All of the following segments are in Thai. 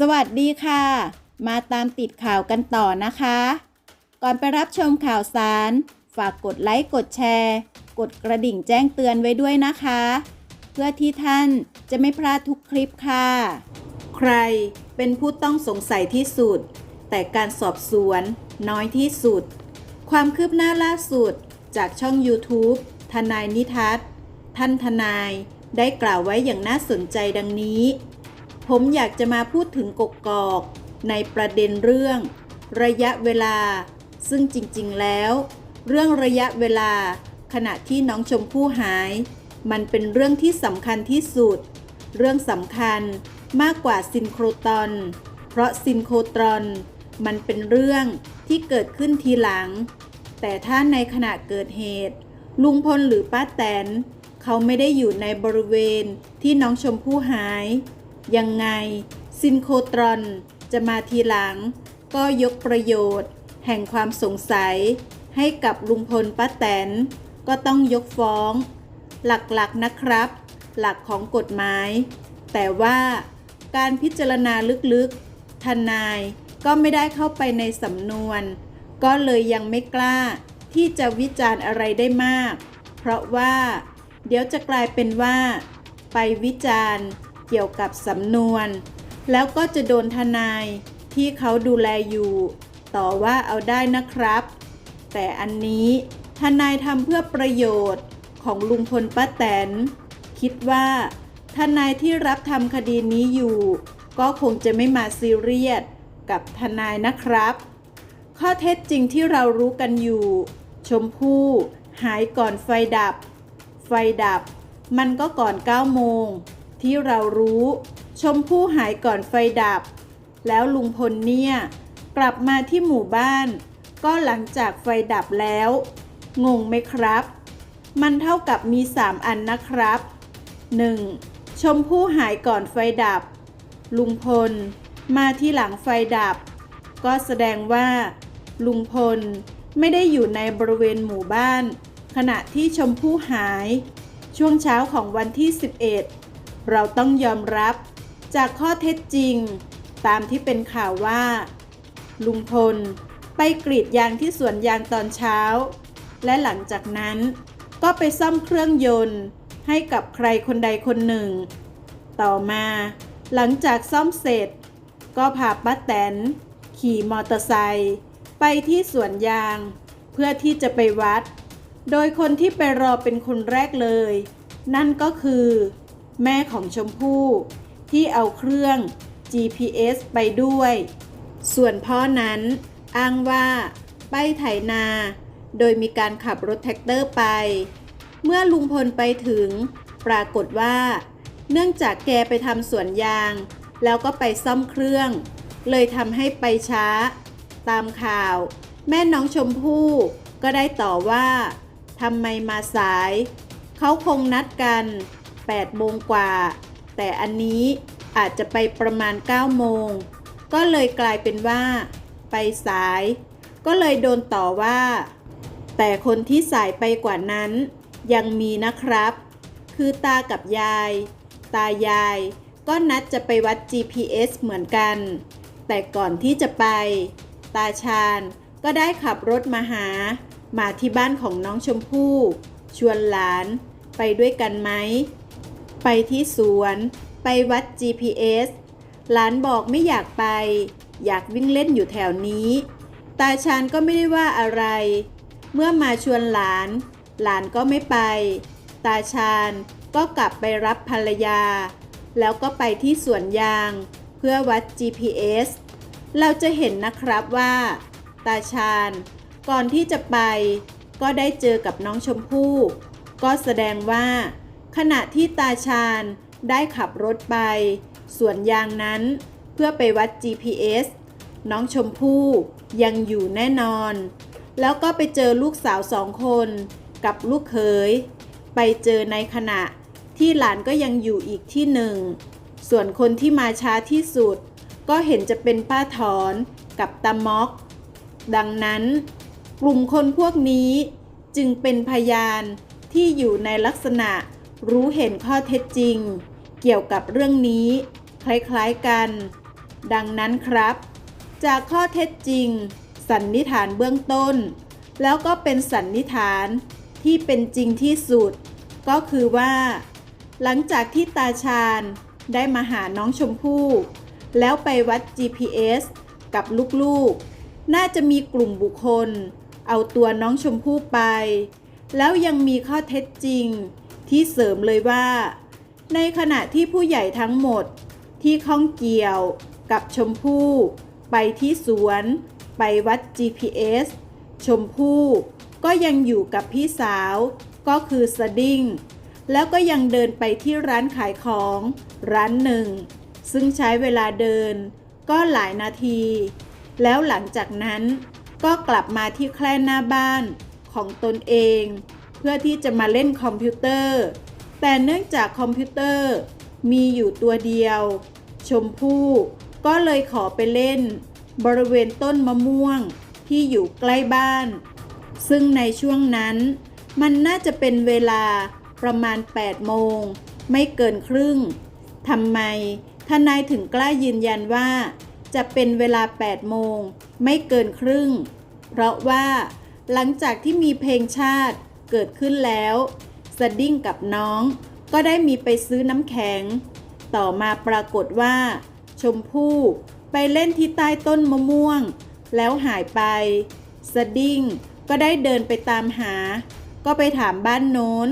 สวัสดีค่ะ มาตามติดข่าวกันต่อนะคะ ก่อนไปรับชมข่าวสาร ฝากกดไลค์กดแชร์ กดกระดิ่งแจ้งเตือนไว้ด้วยนะคะ เพื่อที่ท่านจะไม่พลาดทุกคลิปค่ะ ใครเป็นผู้ต้องสงสัยที่สุด แต่การสอบสวนน้อยที่สุด ความคืบหน้าล่าสุดจากช่อง YouTube ทนายนิทัศน์ท่านทนายได้กล่าวไว้อย่างน่าสนใจดังนี้ ผมอยากจะมาพูดถึงกกกอก ในประเด็นเรื่อง ระยะเวลา ซึ่งจริงๆแล้ว เรื่องระยะเวลา ขณะที่น้องชมพู่หาย มันเป็นเรื่องที่สำคัญที่สุด เรื่องสำคัญมากกว่าซินโครตอน เพราะซินโครตรอนมันเป็นเรื่องที่เกิดขึ้นทีหลัง แต่ถ้าในขณะเกิดเหตุ ลุงพลหรือป้าแตน เขาไม่ได้อยู่ในบริเวณที่น้องชมพู่หาย ยังไง ซินโครตรอนจะมาทีหลัง ก็ยกประโยชน์ แห่งความสงสัย ให้กับลุงพลป้าแตน ก็ต้องยกฟ้อง หลักๆนะครับ หลักของกฎหมาย แต่ว่าการพิจารณาลึกๆ ทนายก็ไม่ได้เข้าไปในสำนวน ก็เลยยังไม่กล้าที่จะวิจารณ์อะไรได้มาก เพราะว่า เดี๋ยวจะกลายเป็นว่า ไปวิจารณ์ เกี่ยวกับสำนวน แล้วก็จะโดนทนายที่เขาดูแลอยู่ ต่อว่าเอาได้นะครับ แต่อันนี้ทนายทำเพื่อประโยชน์ของลุงพลป้าแตน คิดว่าทนายที่รับทำคดีนี้อยู่ ก็คงจะไม่มาซีเรียสกับทนายนะครับ ข้อเท็จจริงที่เรารู้กันอยู่ ชมพู่หายก่อนไฟดับ ไฟดับ มันก็ก่อน9โมง ที่เรารู้ ชมพู่หายก่อนไฟดับ แล้วลุงพลเนี่ย กลับมาที่หมู่บ้าน ก็หลังจากไฟดับแล้ว งงไหมครับ มันเท่ากับมี 3 อันนะครับ 1. ชมพู่หายก่อนไฟดับ ลุงพล มาที่หลังไฟดับ ก็แสดงว่า ลุงพลไม่ได้อยู่ในบริเวณหมู่บ้าน ขณะที่ชมพู่หาย ช่วงเช้าของวันที่ 11 เราต้องยอมรับจากข้อเท็จจริง ตามที่เป็นข่าวว่า ลุงพลไปกรีดยางที่สวนยางตอนเช้า และหลังจากนั้นก็ไปซ่อมเครื่องยนต์ให้กับใครคนใดคนหนึ่ง ต่อมาหลังจากซ่อมเสร็จ ก็พาป้าแตน ขี่มอเตอร์ไซค์ไปที่สวนยาง เพื่อที่จะไปวัด โดยคนที่ไปรอเป็นคนแรกเลย นั่นก็คือ แม่ของชมพู่ ที่เอาเครื่อง GPS ไปด้วย ส่วนพ่อนั้นอ้างว่าไปไถนา โดยมีการขับรถแท็กเตอร์ไป เมื่อลุงพลไปถึง ปรากฏว่า เนื่องจากแกไปทำสวนยาง แล้วก็ไปซ่อมเครื่อง เลยทำให้ไปช้า ตามข่าว แม่น้องชมพู่ก็ได้ต่อว่าทำไมมาสาย เขาคงนัดกัน 8โมงกว่า แต่อันนี้อาจจะไปประมาณ 9 โมง ก็เลยกลายเป็นว่า ไปสาย ก็เลยโดนต่อว่า แต่คนที่สายไปกว่านั้น ยังมีนะครับ คือตากับยาย ตายาย ก็นัดจะไปวัด GPS เหมือนกัน แต่ก่อนที่จะไป ตาชาญก็ได้ขับรถมาหา มาที่บ้านของน้องชมพู่ ชวนหลานไปด้วยกันไหม ไปที่สวน ไปวัด GPS หลานบอกไม่อยากไป อยากวิ่งเล่นอยู่แถวนี้ ตาชาญก็ไม่ได้ว่าอะไร เมื่อมาชวนหลาน หลานก็ไม่ไป ตาชาญก็กลับไปรับภรรยา แล้วก็ไปที่สวนยาง เพื่อวัด GPS เราจะเห็นนะครับว่า ตาชาญก่อนที่จะไป ก็ได้เจอกับน้องชมพู่ ก็แสดงว่า ขณะที่ตาชาญได้ขับรถไป ส่วนยางนั้นเพื่อไปวัด GPS น้องชมพู่ยังอยู่แน่นอน แล้วก็ไปเจอลูกสาวสองคนกับลูกเขย ไปเจอในขณะที่หลานก็ยังอยู่อีกที่หนึ่ง ส่วนคนที่มาช้าที่สุด ก็เห็นจะเป็นป้าถอนกับตาม็อก ดังนั้น กลุ่มคนพวกนี้จึงเป็นพยานที่อยู่ในลักษณะ รู้เห็นข้อเท็จจริง เกี่ยวกับเรื่องนี้ คล้ายๆกัน ดังนั้นครับ จากข้อเท็จจริง สันนิษฐานเบื้องต้น แล้วก็เป็นสันนิษฐานที่เป็นจริงที่สุด ก็คือว่า หลังจากที่ตาชาญได้มาหาน้องชมพู่แล้วไปวัด GPS กับลูกๆ น่าจะมีกลุ่มบุคคล เอาตัวน้องชมพู่ไป แล้วยังมีข้อเท็จจริง ที่เสริมเลยว่า ในขณะที่ผู้ใหญ่ทั้งหมดที่ข้องเกี่ยวกับชมพู่ไปที่สวน ไปวัด GPS ชมพู่ก็ยังอยู่กับพี่สาว ก็คือสดิ้งแล้วก็ยังเดินไปที่ร้านขายของร้านหนึ่ง ซึ่งใช้เวลาเดินก็หลายนาที แล้วหลังจากนั้นก็กลับมาที่แคร่หน้าบ้านของตนเอง เพื่อที่จะมาเล่นคอมพิวเตอร์ แต่เนื่องจากคอมพิวเตอร์มีอยู่ตัวเดียว ชมพู่ก็เลยขอไปเล่น บริเวณต้นมะม่วงที่อยู่ใกล้บ้าน ซึ่งในช่วงนั้นมันน่าจะเป็นเวลาประมาณ 8 โมง ไม่เกินครึ่งทำไมทนายถึงกล้ายืนยันว่า จะเป็นเวลา 8 โมง ไม่เกินครึ่ง เพราะว่าหลังจากที่มีเพลงชาติ เกิดขึ้นแล้วสดิ้งกับน้องก็ได้มีไปซื้อน้ำแข็ง ต่อมาปรากฏว่า ชมพู่ไปเล่นที่ใต้ต้นมะม่วง แล้วหายไป สดิ้งก็ได้เดินไปตามหา ก็ไปถามบ้านโน้น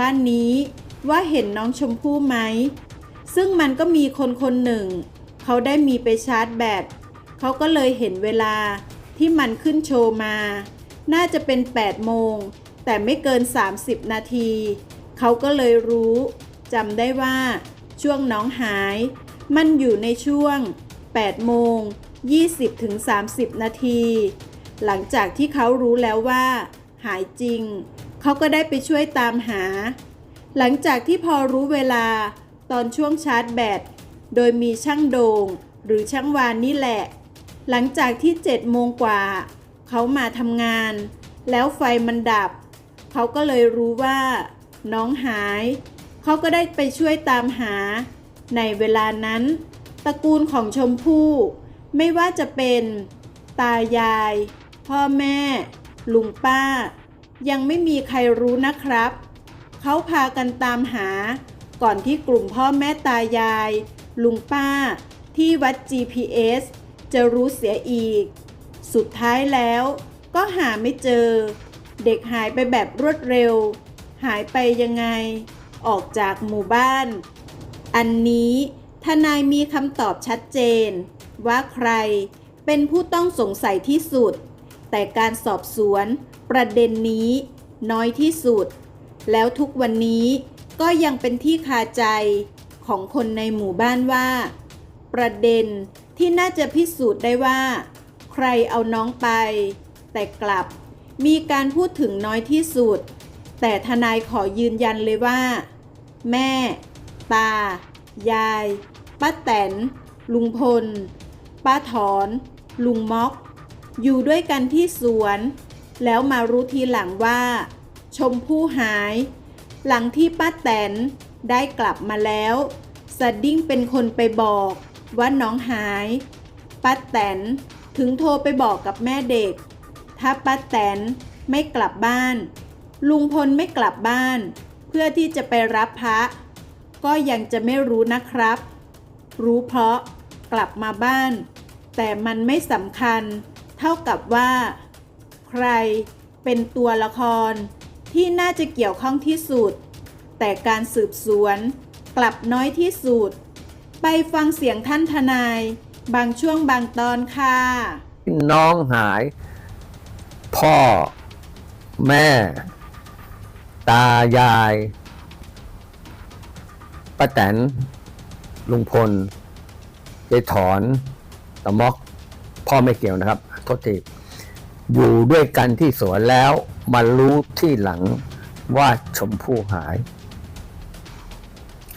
บ้านนี้ว่าเห็นน้องชมพู่ไหม ซึ่งมันก็มีคนคนหนึ่ง เขาได้มีไปชาร์จแบตเขาก็เลยเห็นเวลาที่มันขึ้นโชว์มา น่าจะเป็น 8 โมง แต่ไม่เกิน 30 นาที เขาก็เลยรู้จำได้ว่า ช่วงน้องหาย มันอยู่ในช่วง 8 โมง 20ถึง30 นาที หลังจากที่เขารู้แล้วว่า หายจริง เขาก็ได้ไปช่วยตามหา หลังจากที่พอรู้เวลาตอนช่วงชาร์จแบต โดยมีช่างโดงหรือช่างวานนี่แหละ หลังจากที่7โมงกว่า เขามาทำงาน แล้วไฟมันดับ เขาก็เลยรู้ว่าน้องหาย เขาก็ได้ไปช่วยตามหา ในเวลานั้น ตระกูลของชมพู่ไม่ว่าจะเป็นตายาย พ่อแม่ ลุงป้า ยังไม่มีใครรู้นะครับ เขาพากันตามหา ก่อนที่กลุ่มพ่อแม่ตายาย ลุงป้า ที่วัด GPS จะรู้เสียอีก สุดท้ายแล้วก็หาไม่เจอ เด็กหายไปแบบรวดเร็ว หายไปยังไง ออกจากหมู่บ้าน อันนี้ทนายมีคำตอบชัดเจน ว่าใครเป็นผู้ต้องสงสัยที่สุด แต่การสอบสวนประเด็นนี้น้อยที่สุด แล้วทุกวันนี้ก็ยังเป็นที่คาใจของคนในหมู่บ้านว่า ประเด็นที่น่าจะพิสูจน์ได้ว่า ใครเอาน้องไป แต่กลับ มีการพูดถึงน้อยที่สุด แต่ทนายขอยืนยันเลยว่า แม่ ตา ยายป้าแตน ลุงพล ป้าถอน ลุงม็อก อยู่ด้วยกันที่สวน แล้วมารู้ทีหลังว่า ชมพู่หาย หลังที่ป้าแตนได้กลับมาแล้วสดิ้งเป็นคนไปบอกว่าน้องหายป้าแตนถึงโทรไปบอกกับแม่เด็ก ถ้าป้าแตนไม่กลับบ้าน ลุงพลไม่กลับบ้าน เพื่อที่จะไปรับพระ ก็ยังจะไม่รู้นะครับ รู้เพราะกลับมาบ้าน แต่มันไม่สำคัญ เท่ากับว่า ใครเป็นตัวละครที่น่าจะเกี่ยวข้องที่สุด แต่การสืบสวนกลับน้อยที่สุด ไปฟังเสียงท่านทนาย บางช่วงบางตอนค่ะ น้องหาย พ่อ แม่ ตายายป้าแตน ลุงพลยายถอนตะมอก พ่อไม่เกี่ยวนะครับโทษทีอยู่ด้วยกันที่สวนแล้วมารู้ที่หลังว่าชมพู่หาย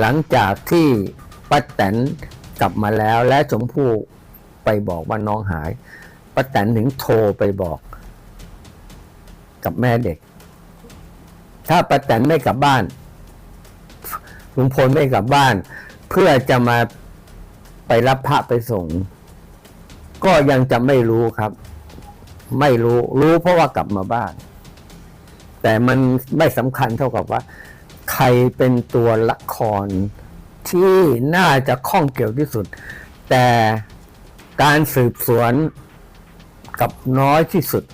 หลังจากที่ป้าแตนกลับมาแล้วและชมพู่ไปบอกว่าน้องหายป้าแตนถึงโทรไปบอก กับแม่เด็ก ถ้าป้าแตนไม่กลับบ้านลุงพลไม่กลับบ้าน เพื่อจะมาไปรับพระไปส่ง ก็ยังจะไม่รู้ครับ ไม่รู้รู้เพราะว่ากลับมาบ้าน แต่มันไม่สำคัญเท่ากับว่า ใครเป็นตัวละครที่น่าจะข้องเกี่ยวที่สุด แต่การสืบสวนกับน้อยที่สุด